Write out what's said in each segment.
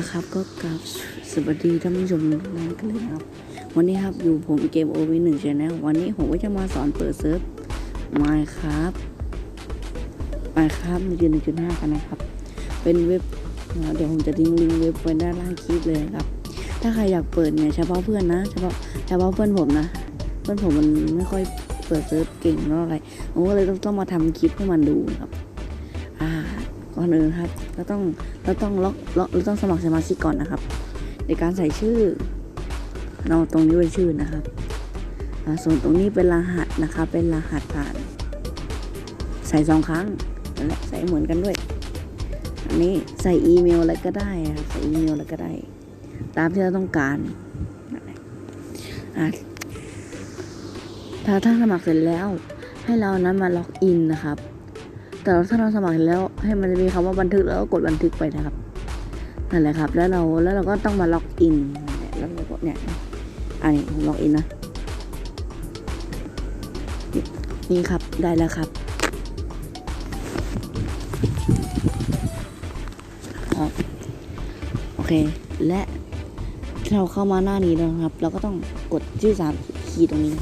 ะครับก็กราบสวัสดีท่านผู้ชมทุกท่านกันเลยนะครับ วันนี้ครับอยู่ผมเกมโอวีหนึ่งชนลวันนี้ผมก็จะมาสอนเปิดเซิร์ฟไมค์ครับไมค์ครับหนึ่งจุดหนึ่งจุดห้ากันนะครับ เป็นเว็บเดี๋ยวผมจะทิ้งลิงก์เว็บไว้ด้านล่างคลิปเลยครับ ถ้าใครอยากเปิดเนี่ยเฉพาะเพื่อนนะเฉพาะเฉพาะเพื่อนผมนะ เพื่อนผมมันไม่ค่อยเปิดเซิร์ฟเก่งเท่าไหร่ผมก็เลยต้องมาทำคลิปให้มันดูครับ ก่อนอื่นครับเราต้องเราต้องล็อกล็อกเราต้องสมัครสมาชิกก่อนนะครับ ในการใส่ชื่อ เราตรงนี้เป็นชื่อนะครับส่วนตรงนี้เป็นรหัสนะครับ เป็นรหัสผ่าน ใส่สองครั้งนั่นแหละใส่เหมือนกันด้วย อันนี้ใส่อีเมลอะไรก็ได้ครับใส่อีเมลอะไรก็ได้ ตามที่เราต้องการนั่นแหละถ้าถ้าสมัครเสร็จแล้วให้เรานั้นมาล็อกอินนะครับ แต่ถ้าเราสมัครแล้ว ให้มันจะมีคำว่าบันทึกแล้วก็กดบันทึกไปนะครับนั่นแหละครับ แล้วเราแล้วเราก็ต้องมาล็อกอินเนี่ยแล้วเราก็เนี่ยอันนี้ผมล็อกอินนะนี่ครับได้แล้วครับโอเค และเราเข้ามาหน้านี้แล้วนะครับ เราก็ต้องกดชื่อสามขีดตรงนี้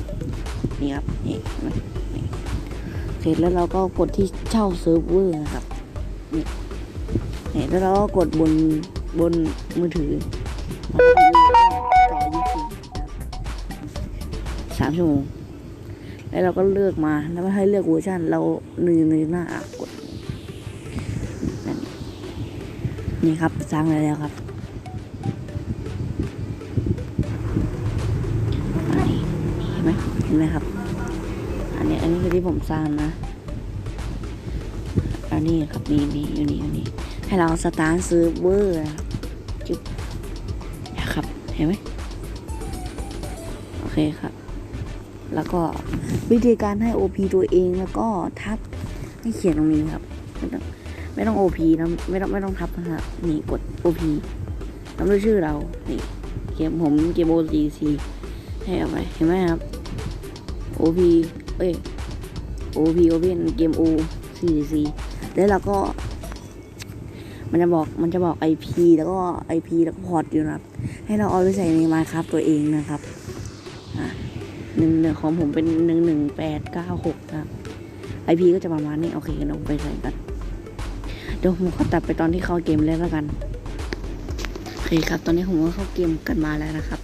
นี่ครับนี่ เห็นไหมเสร็จแล้วเราก็กดที่เช่าเซิร์ฟเวอร์นะครับนี่นี่แล้วเราก็กดบนบนมือถือต่อยี่สิบสามชั่วโมงแล้วเราก็เลือกมาแล้วให้เลือกเวอร์ชันเราหนึ่งในหน้าอะกดนั่นนี่ครับสร้างได้แล้วครับเห็นไหมเห็นไหมครับ นนี้ อันนี้คือที่ผมสร้างนะอันนี้ครับนี่นี่อยู่นี่อยู่นี่ให้เราสตาร์ทซิร์ฟเวอร์นะครับจุดนะครับเห็นไหมโอเคครับ แล้วก็วิธีการให้ OP ตัวเองแล้วก็ทับให้เขียนตรงนี้ครับ ไม่ต้องไม่ต้อง OP นะไม่ต้องไม่ต้องทับนะครับนี่กด OP ตามด้วยชื่อเรา นี่เกมผมเกม OGC ให้เอาไปเห็นไหมครับ OP เอ้ย OP Open เกม O 4 c แล้วเราก็ มันจะบอกมันจะบอก IP แล้วก็ IP แล้วก็พอร์ตอยู่นะครับ ให้เราเอาไปใส่ในมาครับตัวเองนะครับหนึ่งหนึ่งของผมเป็นหนึ่งหนึ่งแปดเก้าหกครับ IP ก็จะประมาณนี้ โอเคเราไปใส่กัน เดี๋ยวผมขอตัดไปตอนที่เข้าเกมแล้วแล้วกัน โอเคครับ ตอนนี้ผมก็เข้าเกมกันมาแล้วนะครับ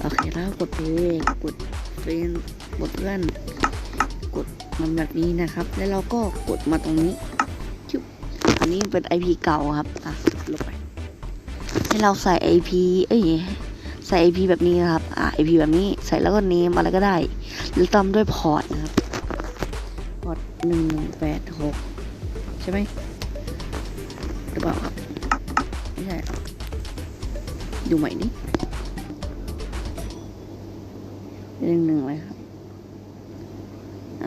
โอเคแล้วกดเพลย์กดเฟรน กดเพื่อนกดมันแบบนี้นะครับ แล้วเราก็กดมาตรงนี้ชุบอันนี้เป็น IP เก่าครับอะลงไป ให้เราใส่ IP เอ้ยใส่ IP แบบนี้นะครับ อะ IP แบบนี้ใส่แล้วก็เนมอะไรก็ได้ หรือตามด้วยพอร์ตนะครับ พอร์ตหนึ่งหนึ่งแปดหกใช่ไหมหรือเปล่าครับไม่ใช่อกดูใหม่ดิหนึ่งหนึ่งเลยครับ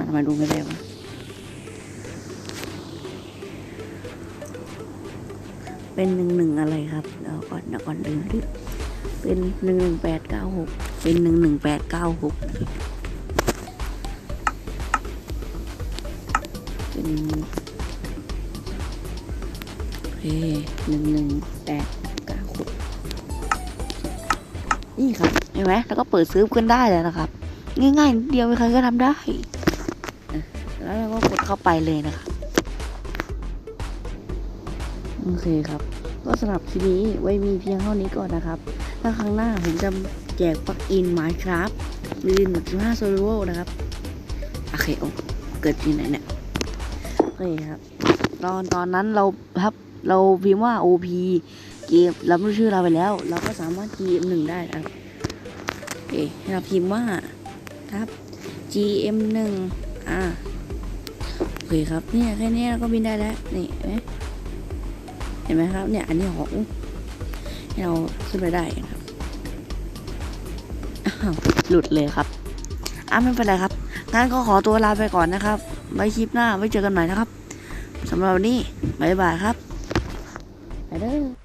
ทำไมดูไม่ได้วะเป็นหนึ่งหนึ่งอะไรครับเดี๋ยวก่อนเดี๋ยวก่อนดูดิเป็นหนึ่งหนึ่งแปดเก้าหกเป็นหนึ่งหนึ่งแปดเก้าหกเป็นโอเคหนึ่งหนึ่งแปดเก้าหกนี่ครับเห็นไหมแล้วก็เปิดซื้อกันได้แล้วนะครับ ง่ายๆเดียวใครก็ทำได้ แล้วเราก็กดเข้าไปเลยนะครับโอเคครับ ก็สำหรับคลิปนี้ไว้มีเพียงเท่านี้ก่อนนะครับ ถ้าครั้งหน้าผมจะแจกปลั๊กอิน Minecraft หรือ1.5 Survival นะครับ โอเคโอ้เกิดที่ไหนเนี่ย โอเคครับ ตอนตอนนั้นเราครับเราพิมพ์ว่า OP เกมเราไม่รู้ชื่อเราไปแล้ว เราก็สามารถ GM 1ได้นะครับโอเคเราพิมพ์ว่าครับ GM 1อ่าโอเคครับเนี่ยแค่นี้เราก็บินได้แล้วนี่เห็นไหมเห็นไหมครับ เนี่ย อันนี้ของให้เราขึ้นไปได้ครับหลุดเลยครับอะไม่เป็นไรครับงั้นก็ขอตัวลาไปก่อนนะครับไว้คลิปหน้าไว้เจอกันใหม่นะครับสำหรับวันนี้บ๊ายบายครับไปเด้อ